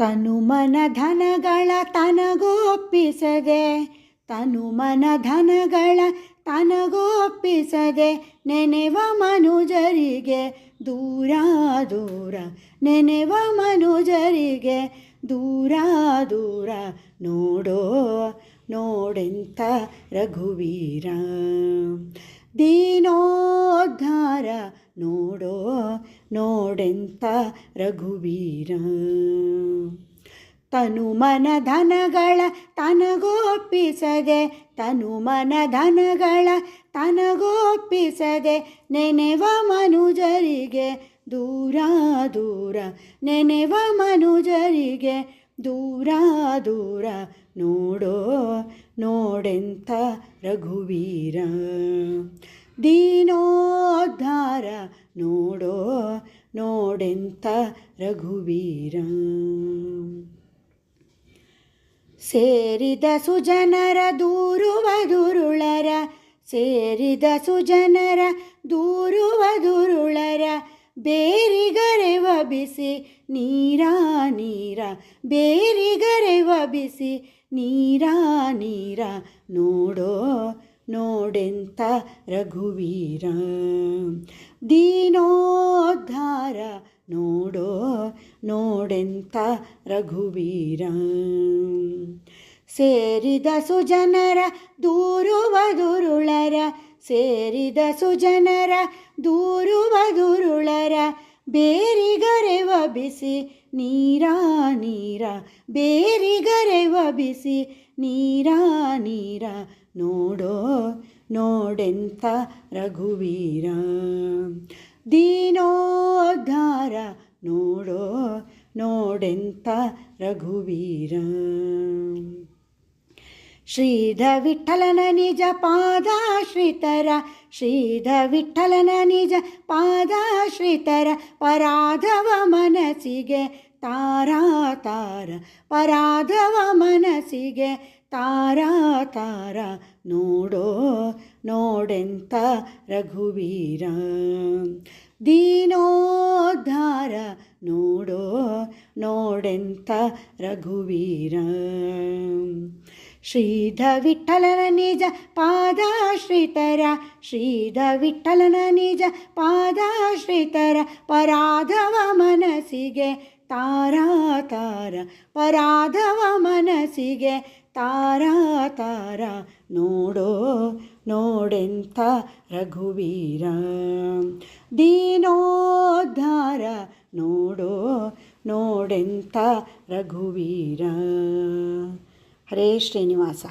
ತನು ಮನ ಧನಗಳ ತನಗೊಪ್ಪಿಸದೆ, ತನು ಮನ ಧನಗಳ ತನಗೊಪ್ಪಿಸದೆ, ನೆನೆವ ಮನುಜರಿಗೆ ದೂರ ದೂರ, ನೆನೆವ ಮನುಜರಿಗೆ ದೂರ ದೂರ ನೋಡೋ, ನೋಡೆಂತ ರಘುವೀರ. ದೀನೋದ್ಧಾರ ನೋಡೋ ನೋಡೆಂತ ರಘುವೀರ. ತನು ಮನ ಧನಗಳ ತನಗೊಪ್ಪಿಸದೆ, ತನು ಮನ ಧನಗಳ ತನಗೊಪ್ಪಿಸದೆ, ನೆನೆವ ಮನುಜರಿಗೆ ದೂರ ದೂರ, ನೆನೆವ ಮನುಜರಿಗೆ ದೂರ ದೂರ ನೋಡೋ ನೋಡೆಂತ ರಘುವೀರ. ದೀನೋದ್ಧಾರ ನೋಡೋ ನೋಡೆಂತ ರಘುವೀರ. ಸೇರಿದ ಸುಜನರ ದೂರುವ ದುರುಳರ, ಸೇರಿದ ಸುಜನರ ದೂರುವ ದುರುಳರ ಬೇರಿಗರೆವ ಬಿಸಿ ನೀರ ನೀರ ಬೇರಿಗರೆವ ಬಿಸಿ ನೀರ ನೀರ, ನೋಡೋ ನೋಡೆಂತ ರಘುವೀರ. ದೀನೋದ್ಧಾರ ನೋಡೋ ನೋಡೆಂತ ರಘುವೀರ. ಸೇರಿದ ಸುಜನರ ದೂರುವ ದುರುಳರ, ಸೇರಿದ ಸುಜನರ ದೂರುವ ದುರುಳರ ಬೇರಿಗರೆವ ಬಿಸಿ ನೀರ ನೀರ ಬೇರಿಗರೆವ ಬಿಸಿ ನೀರ ನೀರ, ನೋಡೋ ನೋಡೆಂತ ರಘುವೀರ. ದೀನೋದ್ಧಾರ ನೋಡೋ, ನೋಡೆಂತ ರಘುವೀರ. ಶ್ರೀಧ ವಿಠಲನ ನಿಜ ಪಾದಾಶ್ರಿತರ ಶ್ರೀಧ ವಿಠಲನ ನಿಜ ಪಾದಾಶ್ರಿತರ ಪರಾಧವ ಮನಸ್ಸಿಗೆ ತಾರಾ ತಾರ, ಪರಾಧವ ಮನಸ್ಸಿಗೆ ತಾರಾ ತಾರ. ನೋಡೋ, ನೋಡೆಂತ ರಘುವೀರ. ದೀನೋದ್ಧಾರ ನೋಡೋ, ನೋಡೆಂತ ರಘುವೀರ. ಶ್ರೀಧ ವಿಠಲನ ನಿಜ ಪಾದಾಶ್ರಿತರ, ಶ್ರೀಧ ವಿಠಲನ ನಿಜ ಪಾದಾಶ್ರಿತರ ಪರಾಧವ ಮನಸ್ಸಿಗೆ ತಾರ ತಾರ, ಪರಾಧವ ಮನಸ್ಸಿಗೆ ತಾರ ತಾರ ನೋಡೋ, ನೋಡೆಂತ ರಘುವೀರ. ದೀನೋದ್ಧಾರ ನೋಡೋ ನೋಡೆಂತ ರಘುವೀರ. ಹರೇ ಶ್ರೀನಿವಾಸ.